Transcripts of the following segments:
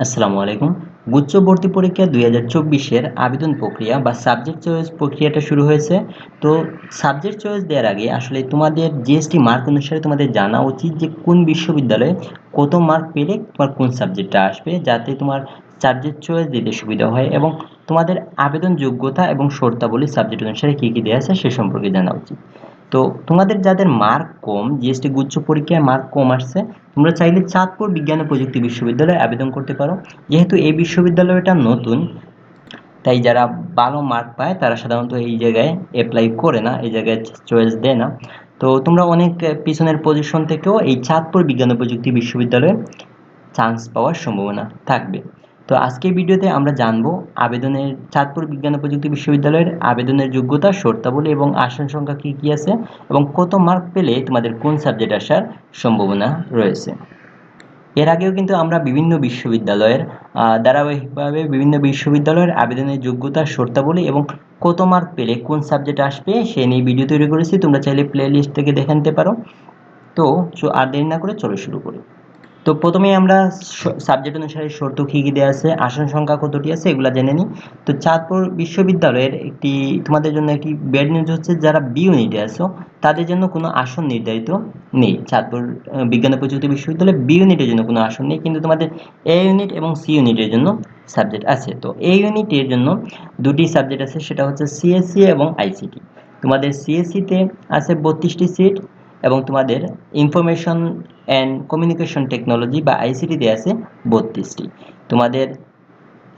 আসসালামু আলাইকুম। গুচ্ছ ভর্তি পরীক্ষা দুই হাজার চব্বিশের আবেদন প্রক্রিয়া বা সাবজেক্ট চয়েস প্রক্রিয়াটা শুরু হয়েছে। তো সাবজেক্ট চয়েস দেওয়ার আগে আসলে তোমাদের জিএসটি মার্ক অনুসারে তোমাদের জানা উচিত যে কোন বিশ্ববিদ্যালয়ে কত মার্ক পেলে তোমার কোন সাবজেক্টটা আসবে, যাতে তোমার সাবজেক্ট চয়েস দিতে সুবিধা হয় এবং তোমাদের আবেদন যোগ্যতা এবং শর্তাবলী সাবজেক্ট অনুসারে কী কী দেওয়া আছে সে সম্পর্কে জানা উচিত। তো তোমাদের যাদের মার্ক কম জিএসটি গুচ্ছ পরীক্ষায় মার্ক কম আসছে তোমরা চাইলে চাঁদপুর বিজ্ঞান ও প্রযুক্তি বিশ্ববিদ্যালয়ে আবেদন করতে পারো। যেহেতু এই বিশ্ববিদ্যালয়টা নতুন, তাই যারা ভালো মার্ক পায়, তারা সাধারণত এই জায়গায় অ্যাপ্লাই করে না, এই জায়গায় চয়েস দেয় না। তো তোমরা অনেক পিছনের পজিশন থেকেও এই চাঁদপুর বিজ্ঞান ও প্রযুক্তি বিশ্ববিদ্যালয়ে চান্স পাওয়ার সম্ভাবনা থাকবে। তো আজকের ভিডিওতে আমরা জানব আবেদনের চাঁদপুর বিজ্ঞান প্রযুক্তি বিশ্ববিদ্যালয়ের আবেদনের যোগ্যতা, শর্তাবলী এবং আসন সংখ্যা কী কী আছে এবং কত মার্ক পেলে তোমাদের কোন সাবজেক্ট আসার সম্ভাবনা রয়েছে। এর আগেও কিন্তু আমরা বিভিন্ন বিশ্ববিদ্যালয়ের ধারাবাহিকভাবে বিভিন্ন বিশ্ববিদ্যালয়ের আবেদনের যোগ্যতা, শর্তাবলী এবং কত মার্ক পেলে কোন সাবজেক্ট আসবে সে নিয়ে ভিডিও তৈরি করেছি, তোমরা চাইলে প্লে লিস্ট থেকে দেখে নিতে পারো। তো আর দেরি না করে চলো শুরু করি। তো প্রথমেই আমরা সাবজেক্ট অনুসারে শর্ত কী কী দেওয়া আছে, আসন সংখ্যা কতটি আছে, এগুলো জেনে নিই। তো চাঁদপুর বিশ্ববিদ্যালয়ের একটি তোমাদের জন্য একটি ব্যাড নিউজ হচ্ছে, যারা বি ইউনিটে আছো, তাদের জন্য কোনো আসন নির্ধারিত নেই। চাঁদপুর বিজ্ঞান প্রযুক্তি বিশ্ববিদ্যালয়ে বি ইউনিটের জন্য কোনো আসন নেই, কিন্তু তোমাদের এ ইউনিট এবং সি ইউনিটের জন্য সাবজেক্ট আছে। তো এ ইউনিটের জন্য দুটি সাবজেক্ট আছে, সেটা হচ্ছে সিএসসি এবং আইসিটি তোমাদের সিএসসিতে আছে বত্রিশটি সিট এবং তোমাদের ইনফরমেশন অ্যান্ড কমিউনিকেশন টেকনোলজি বা আইসিটিতে আছে বত্রিশটি। তোমাদের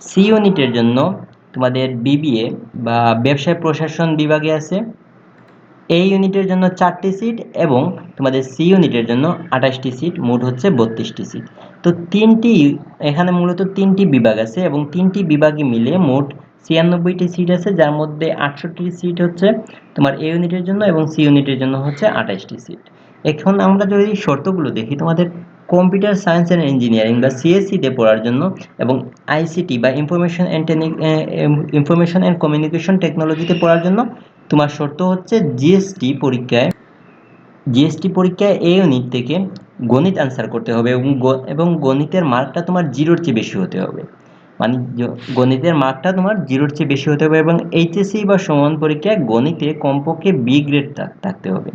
সি ইউনিটের জন্য তোমাদের বিবিএ বা ব্যবসায় প্রশাসন বিভাগে আছে। এই ইউনিটের জন্য চারটি সিট এবং তোমাদের সি ইউনিটের জন্য আঠাশটি সিট মোট হচ্ছে বত্রিশটি সিট তো তিনটি, এখানে মূলত তিনটি বিভাগ আছে এবং তিনটি বিভাগে মিলে মোট ছিয়ানব্বইটি সিট আছে, যার মধ্যে আটষট্টি সিট হচ্ছে তোমার এ ইউনিটের জন্য এবং সি ইউনিটের জন্য হচ্ছে আঠাশটি সিট এখন আমরা যদি শর্তগুলো দেখি, তোমাদের কম্পিউটার সায়েন্স অ্যান্ড ইঞ্জিনিয়ারিং বা সিএসসিতে পড়ার জন্য এবং আইসিটি বা information and information and communication টেকনোলজিতে পড়ার জন্য তোমার শর্ত হচ্ছে জিএসটি পরীক্ষায় জিএসটি পরীক্ষায় এ ইউনিট থেকে গণিত আনসার করতে হবে এবং এবং গণিতের মার্কটা তোমার জিরোর চেয়ে বেশি হতে হবে। মানে গণিতের মার্কটা তোমার জিরোর চেয়ে বেশি হতে হবে এবং এইচএসসি বা সমান পরীক্ষায় গণিতে কমপক্ষে বি গ্রেড থাকতে হবে।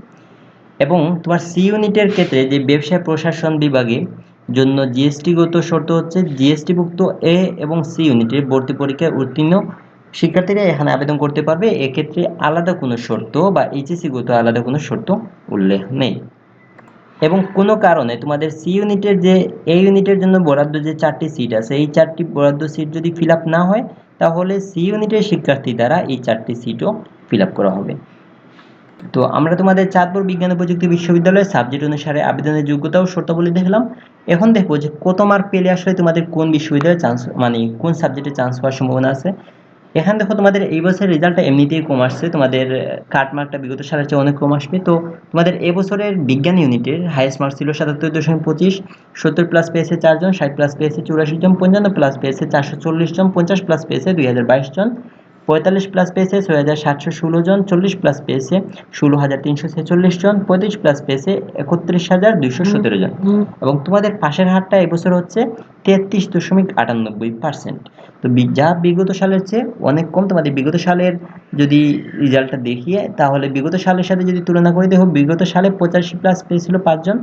এবং তোমার সি ইউনিটের ক্ষেত্রে যে ব্যবসায় প্রশাসন বিভাগে জন্য জিএসটিগত শর্ত হচ্ছে জিএসটিভুক্ত এ এবং সি ইউনিটের ভর্তি পরীক্ষায় উত্তীর্ণ শিক্ষার্থীরা এখানে আবেদন করতে পারবে। এক্ষেত্রে আলাদা কোনো শর্ত বা এইচএসিগত আলাদা কোনো শর্ত উল্লেখ নেই। এবং কোনো কারণে তোমাদের সি ইউনিটের যে এ ইউনিটের জন্য বরাদ্দ যে চারটি সিট আছে, এই চারটি বরাদ্দ সিট যদি ফিল না হয়, তাহলে সি ইউনিটের শিক্ষার্থী দ্বারা এই চারটি সিটও ফিল করা হবে। তো আমরা তোমাদের চাঁদপুর বিজ্ঞান প্রযুক্তি বিশ্ববিদ্যালয়ের সাবজেক্ট অনুসারে আবেদনের যোগ্যতা ও শর্তাবলী দেখলাম। এখন দেখব যে কত মার্ক পেলে আসলে তোমাদের কোন বিশ্ববিদ্যালয়ে চান্স মানে কোন সাবজেক্টে চান্স হওয়ার সম্ভাবনা আছে। এখানে দেখো তোমাদের এই বছরের রেজাল্টটা এমনিতেই কম আসছে। তোমাদের কাট মার্কটা বিগত সালের চেয়ে অনেক কম আসবে। তো তোমাদের এবছরের বিজ্ঞান ইউনিটের হাইয়েস্ট মার্ক ছিল সাতাত্তর দশমিক পঁচিশ, সত্তর প্লাস পেয়েছে চারজন, ষাট প্লাস পেয়েছে চুরাশি জন, পঞ্চান্ন প্লাস পেয়েছে চারশো চল্লিশ জন, পঞ্চাশ প্লাস পেয়েছে দুই হাজার বাইশ জন। পঁয়তাল্লিশ প্লাস পেয়েছে ছয় হাজার সাতশো ষোলো জন চল্লিশ প্লাস পেয়েছে ষোলো হাজার তিনশো ছেচল্লিশ জন পঁয়ত্রিশ প্লাস পেয়েছে একত্রিশ হাজার দুইশো সতেরো জন। এবং তোমাদের পাশের হারটা এবছর হচ্ছে তেত্রিশ দশমিক আটানব্বই পার্সেন্ট তো যা বিগত সালের চেয়ে অনেক কম তোমাদের বিগত সালের যদি রেজাল্টটা দেখিয়ে তাহলে বিগত সালের সাথে যদি তুলনা করে দেখো বিগত সালে পঁচাশি প্লাস পেয়েছিল পাঁচজন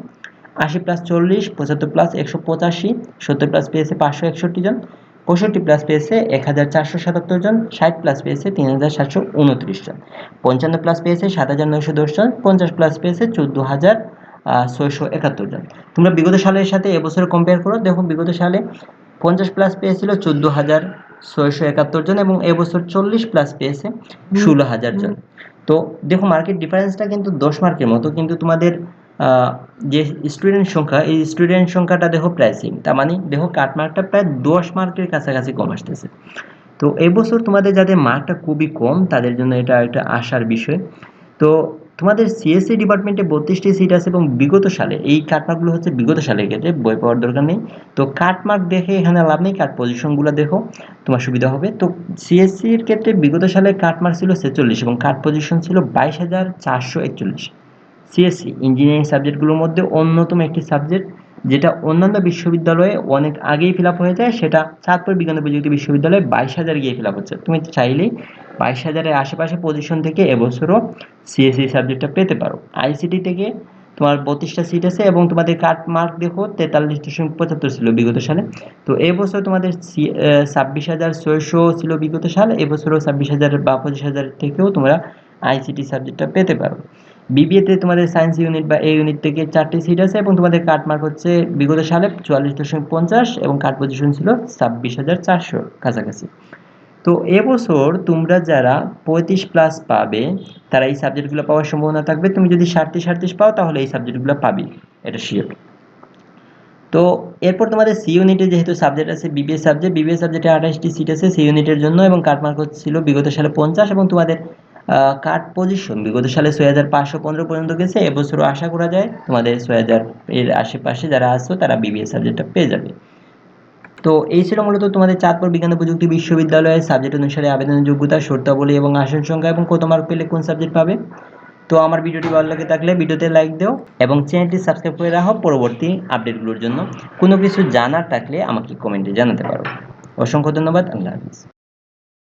আশি প্লাস চল্লিশ পঁচাত্তর প্লাস একশো পঁচাশি সত্তর প্লাস পেয়েছে পাঁচশো একষট্টি জন। পঁয়ষট্টি প্লাস পেয়েছে এক হাজার চারশো সাতাত্তর জন ষাট প্লাস পেয়েছে তিন হাজার সাতশো উনত্রিশ জন। পঞ্চান্ন প্লাস পেয়েছে সাত হাজার নয়শো দশ জন পঞ্চাশ প্লাস পেয়েছে চোদ্দ হাজার ছয়শো একাত্তর জন। তোমরা বিগত সালের সাথে এবছর কম্পেয়ার করো দেখো বিগত সালে পঞ্চাশ প্লাস পেয়েছিল চোদ্দ হাজার ছয়শো একাত্তর জন এবং এবছর চল্লিশ প্লাস পেয়েছে ষোলো হাজার জন। তো দেখো মার্কেট ডিফারেন্সটা কিন্তু দশ মার্কের মতো কিন্তু তোমাদের যে স্টুডেন্ট সংখ্যা, এই স্টুডেন্ট সংখ্যাটা দেখো প্রায় সেম তার মানে দেখো কাট মার্কটা প্রায় দশ মার্কের কাছাকাছি কম আসতেছে। তো এবছর তোমাদের যাদের মার্কটা খুবই কম, তাদের জন্য এটা একটা আশার বিষয়। তো তোমাদের সিএসসি ডিপার্টমেন্টে বত্রিশটি সিট আছে এবং বিগত সালে, এই কাটমার্কগুলো হচ্ছে বিগত সালের ক্ষেত্রে, বই পাওয়ার দরকার নেই। তো কাটমার্ক দেখে এখানে লাভ নেই কাট পজিশনগুলো দেখো, তোমার সুবিধা হবে। তো সিএসসির ক্ষেত্রে বিগত সালে কাটমার্ক ছিল ছেচল্লিশ এবং কাট পজিশন ছিল বাইশ হাজার চারশো একচল্লিশ। সিএসসি ইঞ্জিনিয়ারিং সাবজেক্টগুলোর মধ্যে অন্যতম একটি সাবজেক্ট যেটা অন্যান্য বিশ্ববিদ্যালয়ে অনেক আগেই ফিল হয়ে যায়, সেটা চাঁদপুর বিজ্ঞান প্রযুক্তি বিশ্ববিদ্যালয়ে বাইশ হাজার গিয়ে ফিল হচ্ছে। তুমি চাইলেই বাইশ হাজারের আশেপাশে পজিশন থেকে এবছরও সিএসসি সাবজেক্টটা পেতে পারো। আইসিটি থেকে তোমার বত্রিশটা সিট আছে এবং তোমাদের কাট মার্ক দেখো, তেতাল্লিশ দশমিক পঁচাত্তর ছিল বিগত সালে। তো এবছর তোমাদের ছাব্বিশ হাজার ছয়শো ছিল বিগত সাল, এবছরও ছাব্বিশ হাজার বা পঁচিশ হাজার থেকেও তোমরা আইসিটি সাবজেক্টটা পেতে পারো। বিবিএতে তোমাদের সায়েন্স ইউনিট বা এই ইউনিট থেকে চারটি সিট আছে এবং তোমাদের কাট মার্ক হচ্ছে বিগত সালে চুয়াল্লিশ দশমিক পঞ্চাশ এবং কাট পজিশন ছিল ছাব্বিশ হাজার চারশো কাছাকাছি। তো এবছর তোমরা যারা পঁয়ত্রিশ প্লাস পাবে, তারা এই সাবজেক্টগুলো পাওয়ার সম্ভাবনা থাকবে। তুমি যদি সাতত্রিশ সাতত্রিশ পাও, তাহলে এই সাবজেক্টগুলো পাবি। এটা শিওর তো এরপর তোমাদের সি ইউনিটে যেহেতু সাবজেক্ট আছে বিবিএ সাবজেক্ট বিবিএ সাবজেক্টে আঠাশটি সিট আছে। সি ইউনিটের জন্য এবং কাটমার্ক হচ্ছিল বিগত সালে পঞ্চাশ এবং তোমাদের কাট পজিশন বিগত সালে ছয় হাজার পাঁচশো পনেরো পর্যন্ত গেছে, এবছরও আশা করা যায় তোমাদের ছয় হাজার এর আশেপাশে যারা আসছো তারা বিবিএ সাবজেক্টটা পেয়ে যাবে। তো এই ছিল মূলত তোমাদের চাঁদপুর বিজ্ঞান প্রযুক্তি বিশ্ববিদ্যালয়ের সাবজেক্ট অনুসারে আবেদনের যোগ্যতা, শর্তাবলী এবং আসন সংখ্যা এবং কত মার্ক পেলে কোন সাবজেক্ট পাবে। তো আমার ভিডিওটি ভালো লাগে থাকলে ভিডিওতে লাইক দাও এবং চ্যানেলটি সাবস্ক্রাইব করে রাখো পরবর্তী আপডেটগুলোর জন্য। কোনো কিছু জানার থাকলে আমাকে কমেন্টে জানাতে পারো। অসংখ্য ধন্যবাদ, আল্লাহ হাফিজ।